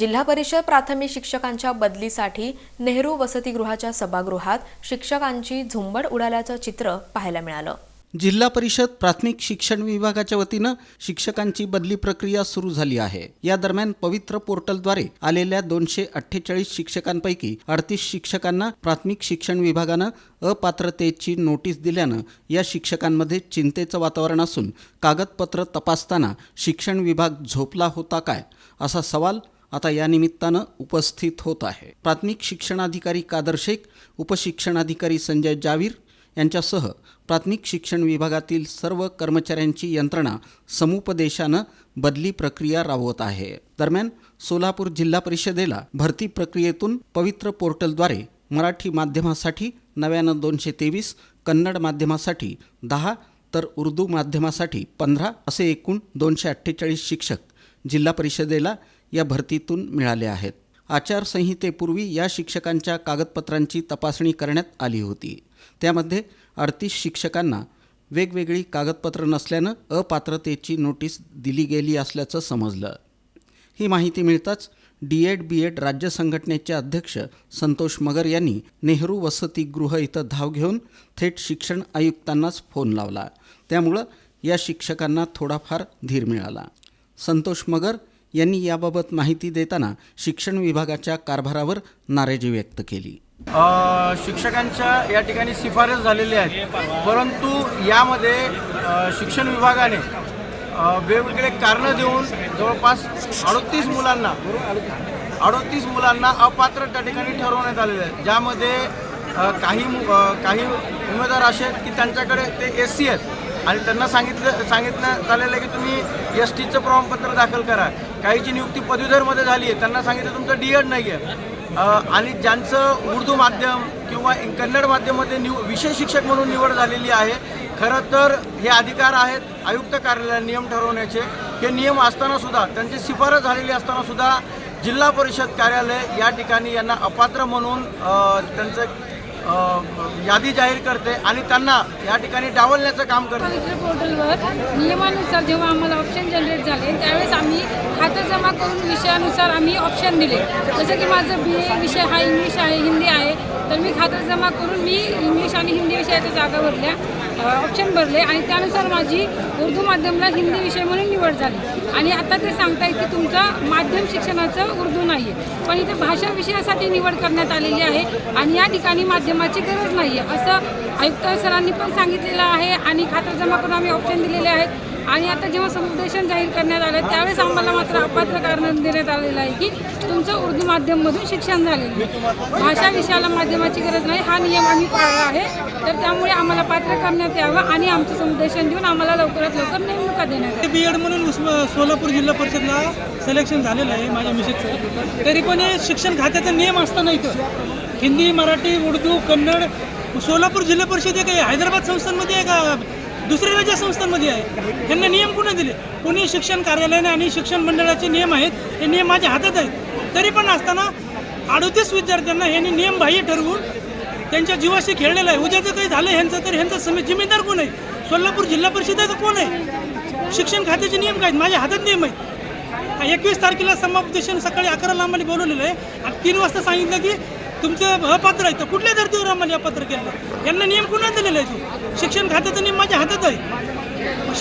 जिल्हा परिषद प्राथमिक शिक्षकांच्या बदलीसाठी नेहरू वसतिगृहाच्या सभागृहात शिक्षकांची झुंबड उडाल्याचं चित्र पाहायला मिळालं. जिल्हा परिषद प्राथमिक शिक्षण विभागाच्या वतीनं शिक्षकांची बदली प्रक्रिया सुरू झाली आहे. या दरम्यान पवित्र पोर्टलद्वारे आलेल्या दोनशे अठ्ठेचाळीस शिक्षकांपैकी अडतीस शिक्षकांना प्राथमिक शिक्षण विभागानं अपात्रतेची नोटीस दिल्यानं या शिक्षकांमध्ये चिंतेचं वातावरण असून कागदपत्र तपासताना शिक्षण विभाग झोपला होता काय असा सवाल आता या निमित्तानं उपस्थित होत आहे. प्राथमिक शिक्षणाधिकारी कादर शेख उपशिक्षणाधिकारी संजय जावीर यांच्यासह प्राथमिक शिक्षण विभागातील सर्व कर्मचाऱ्यांची यंत्रणा समुपदेशानं बदली प्रक्रिया राबवत आहे. दरम्यान सोलापूर जिल्हा परिषदेला भरती प्रक्रियेतून पवित्र पोर्टलद्वारे मराठी माध्यमासाठी नव्यानं दोनशे तेवीस कन्नड माध्यमासाठी दहा तर उर्दू माध्यमासाठी पंधरा असे एकूण दोनशे अठ्ठेचाळीस शिक्षक जिल्हा परिषदेला या भरतीतून मिळाले आहेत. आचारसंहितेपूर्वी या शिक्षकांच्या कागदपत्रांची तपासणी करण्यात आली होती. त्यामध्ये अडतीस शिक्षकांना वेगवेगळी कागदपत्र नसल्यानं अपात्रतेची नोटीस दिली गेली असल्याचं समजलं. ही माहिती मिळताच डी एड बी एड राज्य संघटनेचे अध्यक्ष संतोष मगर यांनी नेहरू वसतिगृह इथं धाव घेऊन थेट शिक्षण आयुक्तांनाच फोन लावला. त्यामुळं या शिक्षकांना थोडाफार धीर मिळाला. संतोष मगर यांनी याबाबत माहिती देताना शिक्षण विभागाच्या कारभारावर नाराजी व्यक्त केली. शिक्षकांच्या या ठिकाणी शिफारस झालेली आहे परंतु यामध्ये शिक्षण विभागाने वेगवेगळे कारणं देऊन जवळपास अडतीस मुलांना अडतीस मुलांना अपात्र त्या ठिकाणी ठरवण्यात आलेले आहे. ज्यामध्ये काही काही उमेदवार असे आहेत की त्यांच्याकडे ते एस सी आहेत. आणि त्यांना सांगितलं सांगितलं आलेलं आहे की तुम्ही एस टीचं प्रमाणपत्र दाखल करा. काहीची नियुक्ती पदवीधरमध्ये झाली आहे त्यांना सांगितलं तुमचं डी एड नाही आहे आणि ज्यांचं उर्दू माध्यम किंवा कन्नड माध्यममध्ये निव विषय शिक्षक म्हणून निवड झालेली आहे खरं तर हे अधिकार आहेत आयुक्त कार्यालयात नियम ठरवण्याचे. हे नियम असताना सुद्धा त्यांची शिफारस झालेली असताना सुद्धा जिल्हा परिषद कार्यालय या ठिकाणी यांना अपात्र म्हणून त्यांचं यादी जाहीर करते आणि त्यांना या ठिकाणी डावलण्याचं काम करते. पोर्टलवर नियमानुसार जेव्हा आम्हाला ऑप्शन जनरेट झाले त्यावेळेस आम्ही खातं जमा करून विषयानुसार आम्ही ऑप्शन दिले. जसं की माझं बी ए विषय हा इंग्लिश आहे हिंदी आहे तर मी खातं जमा करून मी इंग्लिश आणि हिंदी विषयाच्या जागा भरल्या ऑप्शन भरले आणि त्यानुसार माझी उर्दू माध्यमला हिंदी विषय म्हणून निवड झाली. आणि आता ते सांगताय की तुमचं माध्यम शिक्षणाचं उर्दू नाही आहे पण इथे भाषा विषयासाठी निवड करण्यात आलेली आहे आणि या ठिकाणी माध्यमाची गरज नाही आहे असं आयुक्त सरांनी पण सांगितलेलं आहे आणि खातरजमा करून आम्ही ऑप्शन दिलेले आहेत. आणि आता जेव्हा समुपदेशन जाहीर करण्यात आलं त्यावेळेस आम्हाला मात्र अपात्र कारण देण्यात आलेलं आहे की तुमचं उर्दू माध्यममधून शिक्षण झालेलं आहे. भाषा विषयाला माध्यमाची गरज नाही हा नियम आम्ही पाळला आहे. तर त्यामुळे आम्हाला पात्र करण्यात यावं आणि आमचं समुपदेशन देऊन आम्हाला लवकरात लवकर नेमणुका देण्यात बी एड म्हणून सोलापूर जिल्हा परिषदला सिलेक्शन झालेलं आहे माझ्या मिसेसचं. तरी पण हे शिक्षण खात्याचा नियम असताना इथं. हिंदी मराठी उर्दू कन्नड सोलापूर जिल्हा परिषद आहे. का हैदराबाद संस्थांमध्ये आहे का दुसऱ्या राज्य संस्थांमध्ये आहे. त्यांना नियम कुणा दिले? पुणे शिक्षण कार्यालयाने आणि शिक्षण मंडळाचे नियम आहेत हे नियम माझ्या हातात आहेत. तरी पण असताना अडतीस विद्यार्थ्यांना यांनी नियम बाह्य ठरवून त्यांच्या जीवाशी खेळलेलं आहे. उद्याचं काही झालं ह्यांचं तर ह्यांचा समेत जिम्मेदार कोण आहे? सोलापूर जिल्हा परिषदेचं कोण आहे? शिक्षण खात्याचे नियम काय आहेत? माझ्या हातात नियम आहेत. एकवीस तारखेला समापदेशन सकाळी अकराला आम्हाला बोलवलेलं आहे. आणि तीन वाजता सांगितलं की तुमचं अपात्र आहे. तर कुठल्या धर्तीवर आम्हाला अपात्र केलं यांना नियम कुणा दिलेला आहे तो शिक्षण खात्याचा नियम माझ्या हातात आहे.